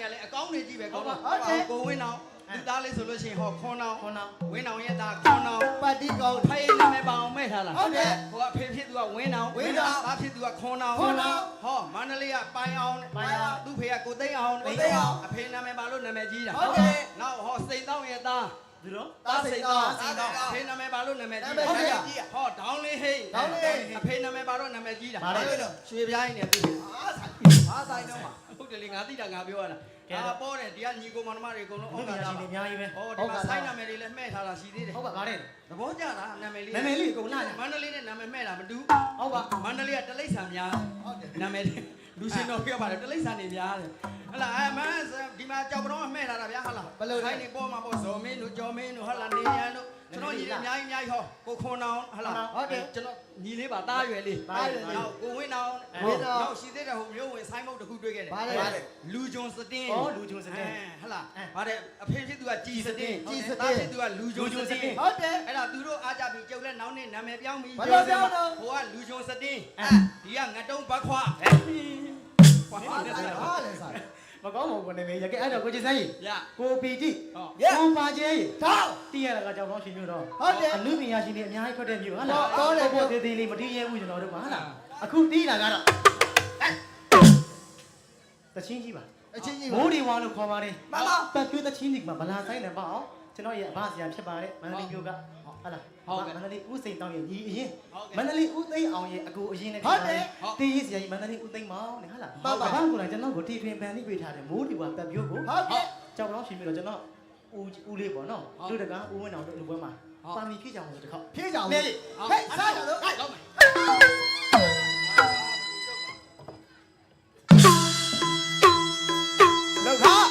တွေကလည်းအကောင်းတွေကြီးပဲကောင်းတော့ဟုတ်တယ်ကိုဝင်းအောင်လူသားလေးဆိုလို့ရှိရင်ဟောခွန်းအောင်ခွန်းအောင်ဝင်းအောင်ရဲ့သားခွန်းအောင်ပတ်တိကောင်းဖေးနာမည်ပါအောင်မဲ့ထားလားဟုတ်တယ်ဟိုအဖေဖြစ်သူကဝင်းအောင်ဝင်းအောင်သားဖြစ်သူကခွန်းအောင်ခွန်းအောင်ဟောမန္တလေးကပိုင်အောင်ပိုင်အောင်သူ့ဖေကကိုသိန်းအောင်ကိုသိန်းအောင်အဖေနာမည်ပါလို့နာမည်ကြီးတာဟုတ်တယ်နောက်ဟောစိန်တောင်းရဲ့သား ဒီလိုသားစိန်တောင်းသားစိန်တောင်းအဖေနာမည်ပါလို့နာမည်ကြီးနာမည်ကြီးတာဟောဒေါင်းလေးဟိတ်ဒေါင်းလေးဟိတ်အဖေနာမည်ပါလို့နာမည်ကြီးတာဘာလဲရွှေပြားရင်နဲ့သူ့အားဆိုင်အားဆိုင်တော့မှာဟုတ်တယ်လေငါသိတာငါပြောရတာကဲအာပေါ်တယ်ဒီကညီကိုမောင်နှမတွေအကုန်လုံးဟုဩတ်ကာကဲ့သရှင်ပါနေအများကြီးပဲဟောဒီမှာဆိုင်းနာမည်တွေလည်းမှဲ့ထားတာရှိသေးတယ်ဟုတ်ပါဗါတယ်သဘောကျတာနာမည်လေးနာမည်လေးကိုလာကြမန္တလေးနဲ့နာမည်မှဲ့တာမတူဟုတ်ပါမန္တလေးကတလိษံများဟုတ်တယ်နာမည်လေး လူရှင်တော်ပြောပါတယ်တလိษံနေများတယ်ဟလာအဲမန်းဒီမှာကြောက်ပတော့မှဲ့ထားတာဗျာဟလာဘယ်လိုလဲခိုင်းနေပေါ်မှာပေါ့ဇော်မင်းတို့ကျော်မင်းတို့ဟလာနေရန်တို့ကျွန်တော်ညီလေးအများကြီးအများကြီးဟောကိုခွန်အောင်ဟလာဟုတ်တယ်ကျွန်တော်ညီလေးပါသားရွယ်လေးသားရွယ်လေးနောက်ကိုဝင်းအောင်ဝင်းအောင်နောက်ရှိသေးတယ်ဟိုမျိုးဝင်ဆိုင်မုတ်တစ်ခုတွေ့ခဲ့တယ်ဘာလဲဘာလဲလူဂျွန်စတင်းဩလူဂျုံစတဲ့ဟလာအဲဗါတဲ့အဖေဖြစ်သူကကြည်စတင်းကြည်စတင်းသားဖြစ်သူကလူဂျွန်စတင်းဟုတ်တယ်အဲ့ဒါသူတို့အားကြပြီးကျုပ်လည်းနောက်နေ့နာမည်ပြောင်းပြီးဘာလို့ပြောင်းတော့ဟိုကလူဂျွန်စတင်းအဲဒီကငတုံးဘတ်ခွာဟဲ့ အားဆိုင်အားလည်းဆိုင်မကောင်းပါဘူးကိုနေမေရကဲအဲ့တော့ကိုကြီးစမ်းကြီးရကိုပီတိဟောကွန်ပါကျဲကြီးထောက်တည်ရတာကကြောင်တော့ရှင်မျိုးတော့ဟုတ်တယ်အလူပညာရှင်တွေအများကြီးထွက်တဲ့မျိုးဟုတ်လားဟုတ်တယ်ပေါ်သေးသေးလေးမတည်ရဲဘူးကျွန်တော်တို့ကဟုတ်လားအခုတီးတာကတော့တချင်းကြီးပါအချင်းကြီးမိုးဒီဝါလို့ခေါ်ပါတယ်မမပတ်ပြတချင်းကြီးမှာဗလာဆိုင်တယ်ပါအောင်ကျွန်တော်ရဲ့အဘဆရာဖြစ်ပါတယ်မန္တလေးမျိုးက ဟုတ်လားမန္တလေးဦးစိန်တောင်းရဲ့ညီအရင်မန္တလေးဦးသိန်းအောင်ရဲ့အကူအရင်နဲ့တေးရေးဆရာကြီးမန္တလေးဦးသိန်းမောင်နဲ့ဟုတ်လားဘာကလည်းကျွန်တော်ကိုတီထွင်ပန်လိပေးထားတယ်မိုးဒီဝါပတ်ပြိုးကိုဟုတ်ကဲ့ကြောက်တော့ရှင်ပြီးတော့ကျွန်တော်ဦးဦးလေးပေါ့နော်လူတကားဦးဝင်းအောင်တို့လူပွဲမှာပါမီဖြစ်ကြအောင်လို့တစ်ခေါက်ဖြည့်ကြအောင်နေဟဲ့စားကြတော့ဟဲ့တော့မယ်လောက်ထား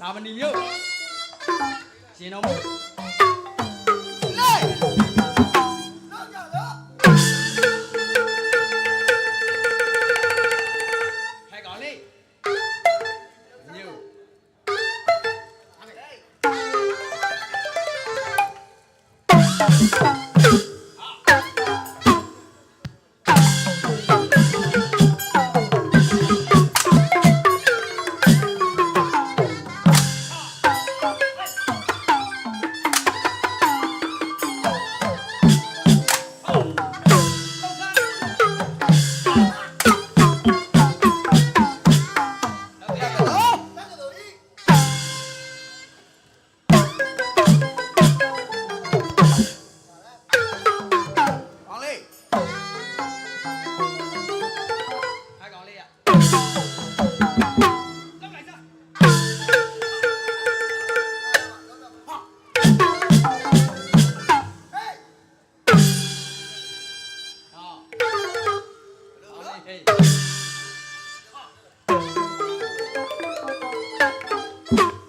သာမဏေမြို့ ရှင်တော်မို့လေ Bye.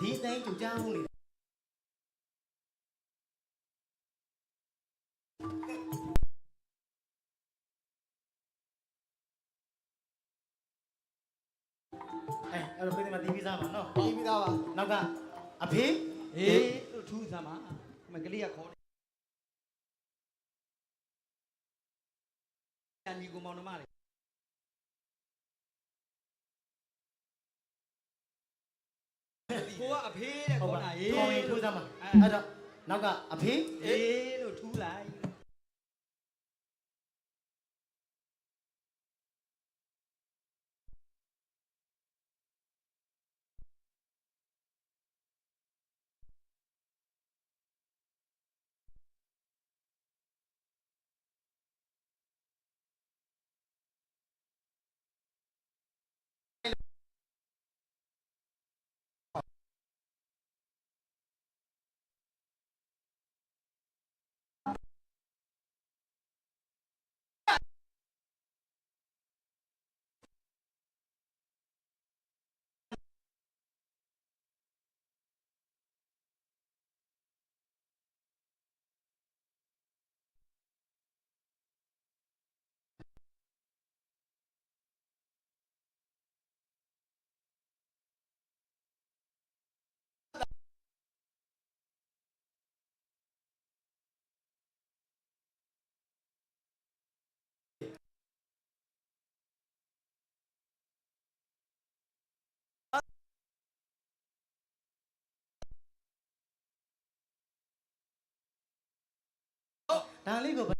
ဒီအတိုင်းကြုံကြောင်းနေအဲအဲ့တော့ပြည်မှာတီးပြီးသားမှာနော်ပြီးပြီးသားပါနောက်ကအဖေးအေးလို့ထူးစမ်းပါမကလေးကခေါ်တယ်ညီကောင်မောင်နှမတွေ ကိုကအဖေးတဲ့ဟုတ်ခေါ်ပါတာရေးရေးခေါ်ရင်ထိုးစမ်းပါအဲအဲ့တော့နောက်ကအဖေးအေးလို့ထူးလိုက် ဒါလေးကို